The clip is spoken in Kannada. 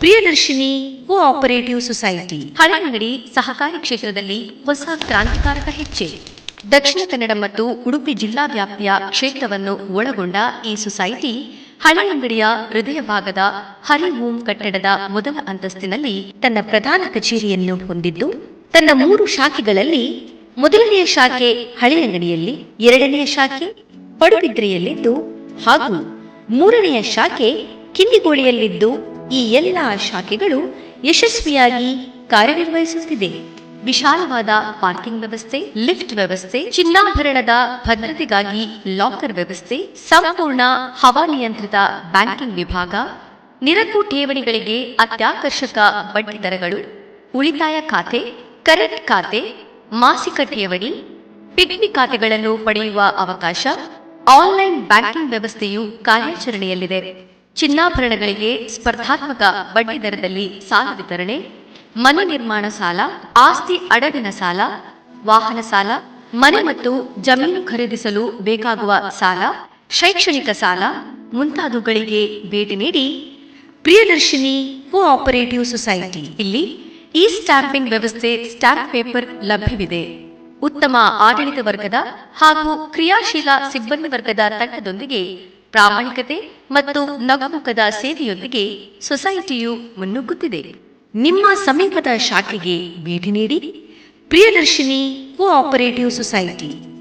Priyadarshini cooperative society. ಹಳೆಯಂಗಡಿ ಸಹಕಾರಿ ಕ್ಷೇತ್ರದಲ್ಲಿ ಹೊಸ ಕ್ರಾಂತಿಕಾರಕ ಹೆಜ್ಜೆ. ದಕ್ಷಿಣ ಕನ್ನಡ ಮತ್ತು ಉಡುಪಿ ಜಿಲ್ಲಾ ವ್ಯಾಪ್ತಿಯ ಕ್ಷೇತ್ರವನ್ನು ಒಳಗೊಂಡ ಈ ಸೊಸೈಟಿ ಹಳೆಯಂಗಡಿಯ ಹೃದಯ ಭಾಗದ ಹರಿ ಓಂ ಕಟ್ಟಡದ ಮೊದಲ ಅಂತಸ್ತಿನಲ್ಲಿ ತನ್ನ ಪ್ರಧಾನ ಕಚೇರಿಯನ್ನು ಹೊಂದಿದ್ದು ತನ್ನ ಮೂರು ಶಾಖೆಗಳಲ್ಲಿ ಮೊದಲನೆಯ ಶಾಖೆ ಹಳೆಯಂಗಡಿಯಲ್ಲಿ ಎರಡನೆಯ ಶಾಖೆ ಪಡುಬಿದ್ರೆಯಲ್ಲಿದ್ದು ಹಾಗೂ ಮೂರನೆಯ ಶಾಖೆ ಕಿಂಡಿಗೋಳಿಯಲ್ಲಿದ್ದು ಈ ಎಲ್ಲ ಶಾಖೆಗಳು ಯಶಸ್ವಿಯಾಗಿ ಕಾರ್ಯನಿರ್ವಹಿಸುತ್ತಿದೆ. ವಿಶಾಲವಾದ ಪಾರ್ಕಿಂಗ್ ವ್ಯವಸ್ಥೆ, ಲಿಫ್ಟ್ ವ್ಯವಸ್ಥೆ, ಚಿನ್ನಾಭರಣದ ಭದ್ರತೆಗಾಗಿ ಲಾಕರ್ ವ್ಯವಸ್ಥೆ, ಸಂಪೂರ್ಣ ಹವಾನಿಯಂತ್ರಿತ ಬ್ಯಾಂಕಿಂಗ್ ವಿಭಾಗ, ನಿರಕು ಠೇವಣಿಗಳಿಗೆ ಅತ್ಯಾಕರ್ಷಕ ಬಡ್ಡಿ ದರಗಳು, ಉಳಿತಾಯ ಖಾತೆ, ಕರೆಂಟ್ ಖಾತೆ, ಮಾಸಿಕ ಠೇವಣಿ ಪಿಗ್ನಿ ಖಾತೆಗಳನ್ನು ಪಡೆಯುವ ಅವಕಾಶ, ಆನ್ಲೈನ್ ಬ್ಯಾಂಕಿಂಗ್ ವ್ಯವಸ್ಥೆಯು ಕಾರ್ಯಾಚರಣೆಯಲ್ಲಿದೆ. ಚಿನ್ನಾಭರಣಗಳಿಗೆ ಸ್ಪರ್ಧಾತ್ಮಕ ಬಡ್ಡಿ ದರದಲ್ಲಿ ಸಾಲ ವಿತರಣೆ, ಮನೆ ನಿರ್ಮಾಣ ಸಾಲ, ಆಸ್ತಿ ಅಡಗಿನ ಸಾಲ, ವಾಹನ ಸಾಲ, ಮನೆ ಮತ್ತು ಜಮೀನು ಖರೀದಿಸಲು ಬೇಕಾಗುವ ಸಾಲ, ಶೈಕ್ಷಣಿಕ ಸಾಲ ಮುಂತಾದವುಗಳಿಗೆ ಭೇಟಿ ನೀಡಿ ಪ್ರಿಯದರ್ಶಿನಿ ಕೋಆಪರೇಟಿವ್ ಸೊಸೈಟಿ. ಇಲ್ಲಿ ಈ ಸ್ಟ್ಯಾಂಪಿಂಗ್ ವ್ಯವಸ್ಥೆ ಸ್ಟ್ಯಾಂಪ್ ಪೇಪರ್ ಲಭ್ಯವಿದೆ. ಉತ್ತಮ ಆಡಳಿತ ವರ್ಗದ ಹಾಗೂ ಕ್ರಿಯಾಶೀಲ ಸಿಬ್ಬಂದಿ ವರ್ಗದ ತಂಡದೊಂದಿಗೆ ಪ್ರಾಮಾಣಿಕತೆ ಮತ್ತು ನಗುಮುಖದ ಸೇವೆಯೊಂದಿಗೆ ಸೊಸೈಟಿಯು ಮುನ್ನುಗ್ಗುತ್ತಿದೆ. ನಿಮ್ಮ ಸಮೀಪದ ಶಾಖೆಗೆ ಭೇಟಿ ನೀಡಿ ಪ್ರಿಯದರ್ಶಿನಿ ಕೋಆಪರೇಟಿವ್ ಸೊಸೈಟಿ